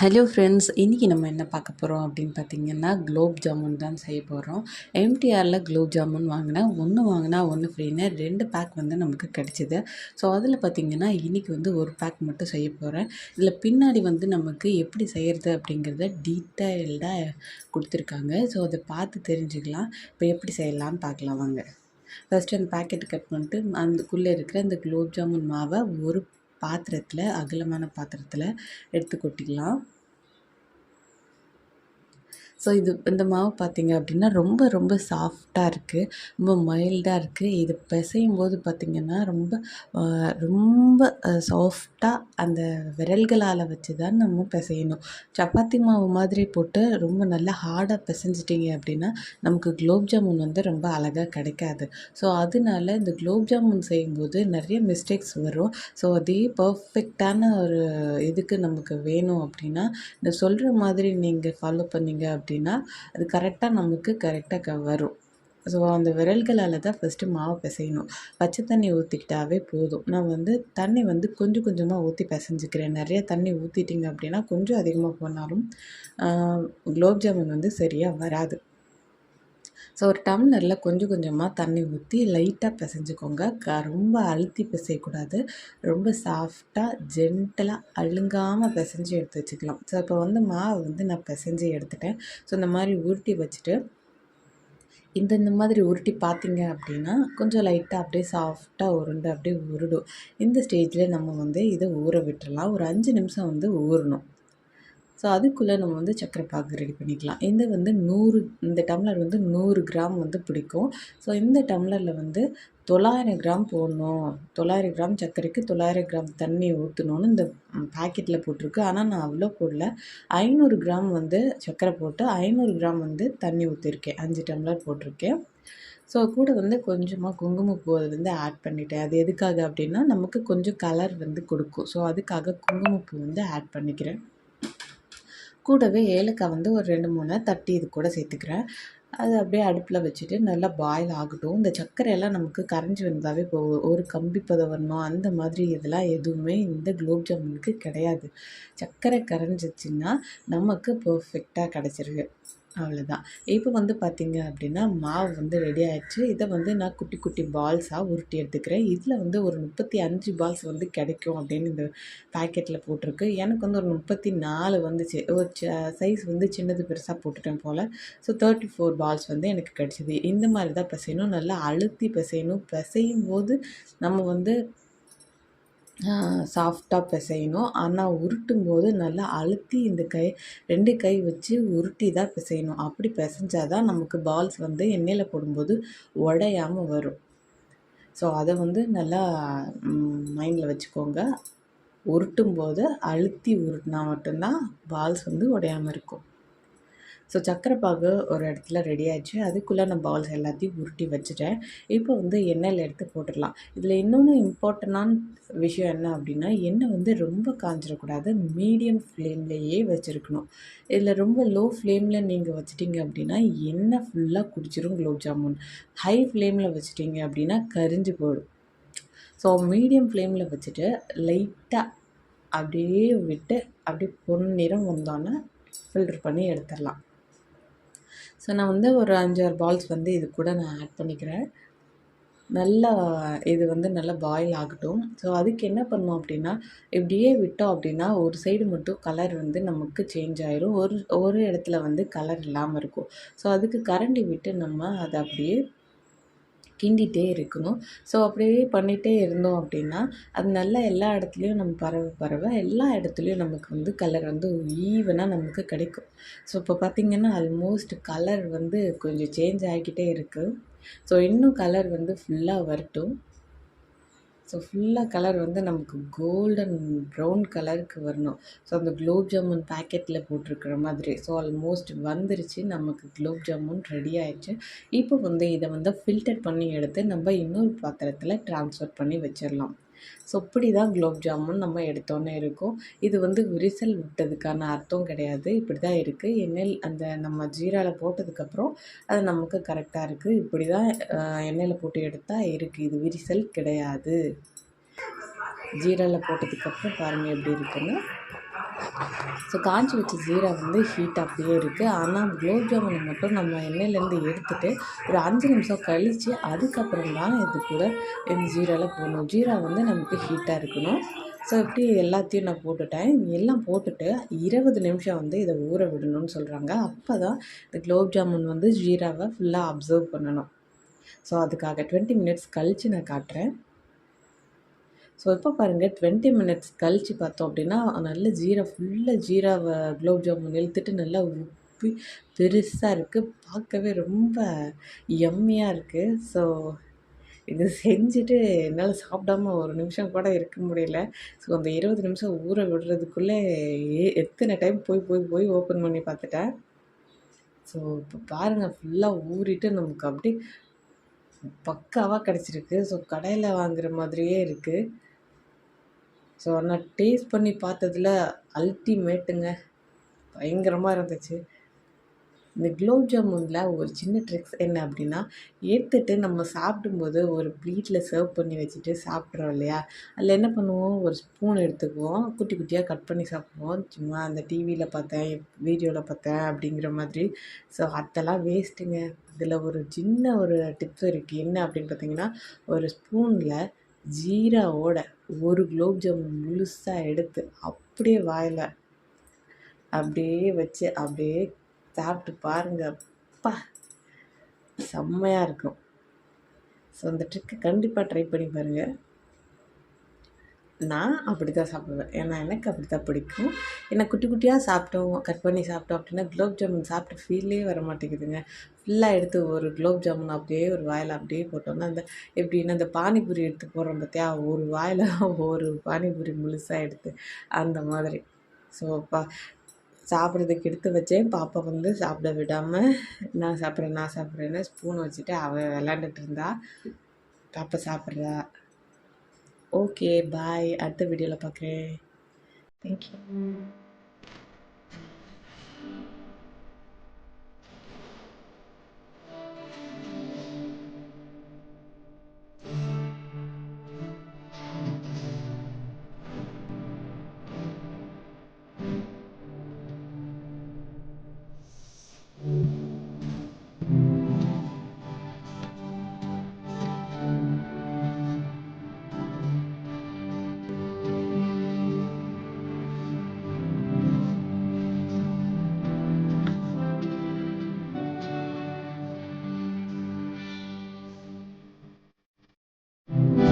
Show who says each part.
Speaker 1: Hello friends இன்றைக்கி நம்ம என்ன பார்க்க போகிறோம் அப்படின்னு பார்த்தீங்கன்னா குலோப் ஜாமுன் தான் செய்ய போகிறோம் எம்டிஆரில் குலோப் ஜாமுன் வாங்கினேன் ஒன்று வாங்கினா ஒன்று ஃப்ரீன்னு ரெண்டு பேக் வந்து நமக்கு கிடச்சிது. ஸோ அதில் பார்த்திங்கன்னா இன்றைக்கி வந்து ஒரு பேக் மட்டும் செய்ய போகிறேன் இதில் பின்னாடி வந்து நமக்கு எப்படி செய்கிறது அப்படிங்கிறத டீட்டெயில்டாக கொடுத்துருக்காங்க. ஸோ அதை பார்த்து தெரிஞ்சுக்கலாம். இப்போ எப்படி செய்யலாம்னு பார்க்கலாம் வாங்க. ஃபஸ்ட்டு அந்த பேக்கெட் கட் பண்ணிட்டு அதுக்குள்ளே இருக்கிற அந்த குலோப் ஜாமுன் மாவை ஒரு பாத்திரத்தில் அகலமான பாத்திரத்தில் எடுத்து கொட்டிக்கலாம். ஸோ இது இந்த மாவு பார்த்திங்க அப்படின்னா ரொம்ப ரொம்ப சாஃப்டாக இருக்குது ரொம்ப மைல்டாக இருக்குது இது பிசையும் போது பார்த்திங்கன்னா ரொம்ப ரொம்ப சாஃப்டாக அந்த விரல்களால் வச்சு தான் நம்ம பிசையணும். சப்பாத்தி மாவு மாதிரி போட்டு ரொம்ப நல்லா ஹார்டாக பிசைஞ்சிட்டிங்க அப்படின்னா நமக்கு குலோப் ஜாமுன் வந்து ரொம்ப அழகாக கிடைக்காது. ஸோ அதனால இந்த குலோப் ஜாமுன் செய்யும்போது நிறைய மிஸ்டேக்ஸ் வரும். ஸோ அதே பர்ஃபெக்டான ஒரு இதுக்கு நமக்கு வேணும் அப்படின்னா இந்த சொல்கிற மாதிரி நீங்கள் ஃபாலோ பண்ணிங்க அப்படின்னா அப்படின்னா அது கரெக்டாக நமக்கு கரெக்டாக வரும். ஸோ அந்த விரல்களால் தான் ஃபஸ்ட்டு மாவு பிசையணும். பச்சை தண்ணி ஊற்றிக்கிட்டாவே போதும். நான் வந்து தண்ணி வந்து கொஞ்சம் கொஞ்சமாக ஊற்றி பிசைஞ்சிக்கிறேன். நிறைய தண்ணி ஊற்றிட்டிங்க அப்படின்னா கொஞ்சம் அதிகமாக போனாலும் குலோப் ஜாமுன் வந்து சரியாக வராது. ஸோ ஒரு டம்ளரில் கொஞ்சம் கொஞ்சமாக தண்ணி ஊற்றி லைட்டாக பிசைஞ்சுக்கோங்க. க ரொம்ப அழுத்தி பிசையக்கூடாது. ரொம்ப சாஃப்டாக ஜென்டலாக அழுங்காமல் பிசைஞ்சு எடுத்து வச்சுக்கலாம். ஸோ இப்போ வந்து மாவை வந்து நான் பிசைஞ்சு எடுத்துட்டேன். ஸோ இந்த மாதிரி உருட்டி வச்சுட்டு இந்த இந்த மாதிரி உருட்டி பார்த்தீங்க அப்படின்னா கொஞ்சம் லைட்டாக அப்படியே சாஃப்டாக உருண்டு அப்படியே உருடும். இந்த ஸ்டேஜில் நம்ம வந்து இதை ஊற விட்டுடலாம் ஒரு அஞ்சு நிமிஷம் வந்து ஊறணும். ஸோ அதுக்குள்ளே நம்ம வந்து சக்கரை பாகு ரெடி பண்ணிக்கலாம். இந்த வந்து நூறு இந்த டம்ளர் வந்து நூறு கிராம் வந்து பிடிக்கும். ஸோ இந்த டம்ளரில் வந்து தொள்ளாயிரம் கிராம் போடணும். தொள்ளாயிரம் கிராம் சர்க்கரைக்கு தொள்ளாயிரம் கிராம் தண்ணி ஊற்றணுன்னு இந்த பேக்கெட்டில் போட்டிருக்கு. ஆனால் நான் அவ்வளோ போடல. ஐநூறு கிராம் வந்து சர்க்கரை போட்டு ஐநூறு கிராம் வந்து தண்ணி ஊற்றிருக்கேன் அஞ்சு டம்ளர் போட்டிருக்கேன். ஸோ கூட வந்து கொஞ்சமாக குங்குமப்பூ அது வந்து ஆட் பண்ணிட்டேன். அது எதுக்காக அப்படின்னா நமக்கு கொஞ்சம் கலர் வந்து கொடுக்கும். ஸோ அதுக்காக குங்குமப்பூ வந்து ஆட் பண்ணிக்கிறேன். கூடவே ஏலக்காய் வந்து ஒரு ரெண்டு மூணு தட்டி இது கூட சேர்த்துக்கிறேன். அது அப்படியே அடுப்பில் வச்சுட்டு நல்லா பாயில் ஆகட்டும். இந்த சர்க்கரையெல்லாம் நமக்கு கரைஞ்சி வந்தாவே போகும் ஒரு கம்பி பதம் வரணும் அந்த மாதிரி இதெல்லாம் எதுவுமே இந்த குலோப் ஜாமுனுக்கு கிடையாது. சர்க்கரை கரைஞ்சிச்சின்னா நமக்கு பர்ஃபெக்டாக கிடச்சிருக்கு அவ்வளோதான் இப்போ வந்து பார்த்திங்க அப்படின்னா மாவு வந்து ரெடி ஆகிடுச்சு இதை வந்து நான் குட்டி குட்டி பால்ஸாக உருட்டி எடுத்துக்கிறேன். இதில் வந்து ஒரு முப்பத்தி அஞ்சு பால்ஸ் வந்து கிடைக்கும் அப்படின்னு இந்த பேக்கெட்டில் போட்டிருக்கு. எனக்கு வந்து ஒரு முப்பத்தி நாலு வந்துச்சு. ஒரு சைஸ் வந்து சின்னது பெருசாக போட்டுட்டேன் போல். ஸோ தேர்ட்டி ஃபோர் பால்ஸ் வந்து எனக்கு கிடச்சிது. இந்த மாதிரி தான் பிசையணும். நல்லா அழுத்தி பிசையணும். பிசையும் போது நம்ம வந்து சாஃப்டாக பிசையணும். ஆனால் உருட்டும் போது நல்லா அழுத்தி இந்த கை ரெண்டு கை வச்சு உருட்டி தான் பிசையணும். அப்படி பிசைஞ்சால் தான் நமக்கு பால்ஸ் வந்து எண்ணெயில் போடும்போது உடையாமல் வரும். ஸோ அதை வந்து நல்லா மைண்டில் வச்சுக்கோங்க. உருட்டும் போது அழுத்தி உருட்டினா மட்டும்தான் பால்ஸ் வந்து உடையாமல் இருக்கும். ஸோ சக்கரை பாகு ஒரு இடத்துல ரெடி ஆயிடுச்சு. அதுக்குள்ளே நான் பால்ஸ் எல்லாத்தையும் உருட்டி வச்சுட்டேன். இப்போ வந்து எண்ணெயில் எடுத்து போட்டுடலாம். இதில் இன்னொன்று இம்பார்ட்டண்டான விஷயம் என்ன அப்படின்னா எண்ணெய் வந்து ரொம்ப காஞ்சிடக்கூடாது. மீடியம் ஃப்ளேம்லேயே வச்சுருக்கணும். இதில் ரொம்ப லோ ஃப்ளேமில் நீங்கள் வச்சிட்டிங்க அப்படின்னா எண்ணெய் ஃபுல்லாக குடிச்சிரும் குலோப் ஜாமுன் ஹை ஃப்ளேமில் வச்சுட்டிங்க அப்படின்னா கரிஞ்சு போயிடும். ஸோ மீடியம் ஃப்ளேமில் வச்சுட்டு லைட்டாக அப்படியே விட்டு அப்படியே பொன் நிறம் வந்தோன்னே ஃபில்டர் பண்ணி எடுத்துடலாம். ஸோ நான் வந்து ஒரு அஞ்சாறு பால்ஸ் வந்து இது கூட நான் ஆட் பண்ணிக்கிறேன். நல்லா இது வந்து நல்லா பாயில் ஆகட்டும். ஸோ அதுக்கு என்ன பண்ணோம் அப்படின்னா இப்படியே விட்டோம் அப்படின்னா ஒரு சைடு மட்டும் கலர் வந்து நமக்கு சேஞ்ச் ஆயிரும். ஒரு ஒரு இடத்துல வந்து கலர் இல்லாமல் இருக்கும். ஸோ அதுக்கு கரண்டி விட்டு நம்ம அதை அப்படியே கிண்டிகிட்டே இருக்கணும். ஸோ அப்படியே பண்ணிகிட்டே இருந்தோம் அப்படின்னா அது நல்லா எல்லா இடத்துலையும் நம்ம பரவ பரவ எல்லா இடத்துலையும் நமக்கு வந்து கலர் வந்து ஈவனாக நமக்கு கிடைக்கும். ஸோ இப்போ பார்த்திங்கன்னா ஆல்மோஸ்ட் கலர் வந்து கொஞ்சம் சேஞ்ச் ஆகிக்கிட்டே இருக்குது ஸோ இன்னும் கலர் வந்து ஃபுல்லாக வரட்டும். ஸோ ஃபுல்லாக கலர் வந்து நமக்கு கோல்டன் ப்ரௌன் கலருக்கு வரணும். ஸோ அந்த குலோப் ஜாமுன் பேக்கெட்டில் போட்டிருக்கிற மாதிரி. ஸோ ஆல்மோஸ்ட் வந்துருச்சு. நமக்கு குலோப் ஜாமுன் ரெடி ஆயிடுச்சு. இப்போ வந்து இதை வந்து ஃபில்டர் பண்ணி எடுத்து நம்ம இன்னொரு பாத்திரத்தில் ட்ரான்ஸ்ஃபர் பண்ணி வச்சிடலாம். ஸோ இப்படி தான் குலோப் ஜாமுன் நம்ம எடுத்தோன்னே இருக்கும். இது வந்து விரிசல் விட்டதுக்கான அர்த்தம் கிடையாது. இப்படி தான் இருக்குது எண்ணெயில் அந்த நம்ம ஜீராவில் போட்டதுக்கப்புறம் அது நமக்கு கரெக்டாக இருக்குது இப்படி தான் எண்ணெயில் போட்டு எடுத்தால் இருக்குது இது விரிசல் கிடையாது. ஜீராவில் போட்டதுக்கப்புறம் பாருங்கள் எப்படி இருக்குன்னா ஸோ காஞ்சி வச்ச ஜீரா வந்து ஹீட் அப்படியே இருக்குது ஆனால் குலோப் ஜாமுனை மட்டும் நம்ம எண்ணெயிலேருந்து எடுத்துகிட்டு ஒரு அஞ்சு நிமிஷம் கழித்து அதுக்கப்புறம் தான் இது கூட இந்த ஜீராவில் போடணும். ஜீரா வந்து நமக்கு ஹீட்டாக இருக்கணும். ஸோ இப்படி எல்லாத்தையும் நான் போட்டுட்டேன். எல்லாம் போட்டுட்டு இருபது நிமிஷம் வந்து இதை ஊற விடணும்னு சொல்கிறாங்க அப்போ தான் இந்த குலோப் ஜாமுன் வந்து ஜீராவை ஃபுல்லாக அப்சர்வ் பண்ணணும். ஸோ அதுக்காக டுவெண்ட்டி மினிட்ஸ் கழித்து நான் காட்டுறேன். ஸோ இப்போ பாருங்கள் டுவெண்ட்டி மினிட்ஸ் கழித்து பார்த்தோம் அப்படின்னா நல்ல ஜீரா ஃபுல்லாக ஜீராவை குலோப் ஜாமுன் இழுத்துட்டு நல்லா உப்பி பெருசாக இருக்குது பார்க்கவே ரொம்ப எம்மியாக இருக்குது ஸோ இது செஞ்சுட்டு என்னால் சாப்பிடாம ஒரு நிமிஷம் கூட இருக்க முடியல. ஸோ அந்த இருபது நிமிஷம் ஊற விடுறதுக்குள்ளே எத்தனை டைம் போய் போய் போய் ஓப்பன் பண்ணி பார்த்துட்டேன். ஸோ இப்போ பாருங்கள் ஃபுல்லாக ஊறிட்டு நமக்கு அப்படியே பக்காவாக கிடச்சிருக்கு. ஸோ கடையில் வாங்குகிற மாதிரியே இருக்குது ஸோ நான் டேஸ்ட் பண்ணி பார்த்ததில் அல்டிமேட்டுங்க பயங்கரமாக இருந்துச்சு. இந்த குலோப் ஜாமுனில் ஒரு சின்ன ட்ரிக்ஸ் என்ன அப்படின்னா எடுத்துட்டு நம்ம சாப்பிடும்போது ஒரு ப்ளீட்டில் சர்வ் பண்ணி வச்சுட்டு சாப்பிட்றோம் இல்லையா? அதில் என்ன பண்ணுவோம்? ஒரு ஸ்பூன் எடுத்துக்குவோம். குட்டி குட்டியாக கட் பண்ணி சாப்பிடுவோம். சும்மா அந்த டிவியில் பார்த்தேன் வீடியோவில் பார்த்தேன் அப்படிங்கிற மாதிரி. ஸோ அதெல்லாம் வேஸ்ட்டுங்க இதில் ஒரு சின்ன ஒரு டிப்ஸ் இருக்குது என்ன அப்படின்னு பார்த்தீங்கன்னா ஒரு ஸ்பூனில் ஜீராவோட ஒரு குலோப் ஜாமுன் முழுசாக எடுத்து அப்படியே வாயில் அப்படியே வச்சு அப்படியே சாப்பிட்டு பாருங்கள் அப்பா செம்மையாக இருக்கும். ஸோ அந்த ட்ரிக்கு கண்டிப்பாக ட்ரை பண்ணி பாருங்கள் நான் அப்படி தான் சாப்பிடுவேன். ஏன்னா எனக்கு அப்படி தான் பிடிக்கும். ஏன்னா குட்டி குட்டியாக சாப்பிட்டோம் கட் பண்ணி சாப்பிட்டோம் அப்படின்னா குலோப் ஜாமுன் சாப்பிட்ட ஃபீலே வர மாட்டேங்குதுங்க. ஃபுல்லாக எடுத்து ஒரு குலோப் ஜாமுன் அப்படியே ஒரு வாயில் அப்படியே போட்டோம்னா அந்த எப்படின்னா அந்த பானிபூரி எடுத்து போடுறோம் பார்த்தியா ஒரு வாயில் ஒரு பானிபூரி முழுசாக எடுத்து அந்த மாதிரி. ஸோ பா சாப்பிட்றதுக்கு எடுத்து வச்சேன். பாப்பா வந்து சாப்பிட விடாமல் நான் சாப்பிட்றேன் நான் சாப்பிட்றேன்னு ஸ்பூன் வச்சுட்டு அவள் விளாண்டுட்டு இருந்தா பாப்பா சாப்பிட்றா. ஓகே பாய் அடுத்த வீடியோவில் பார்க்குறேன் தேங்க்யூ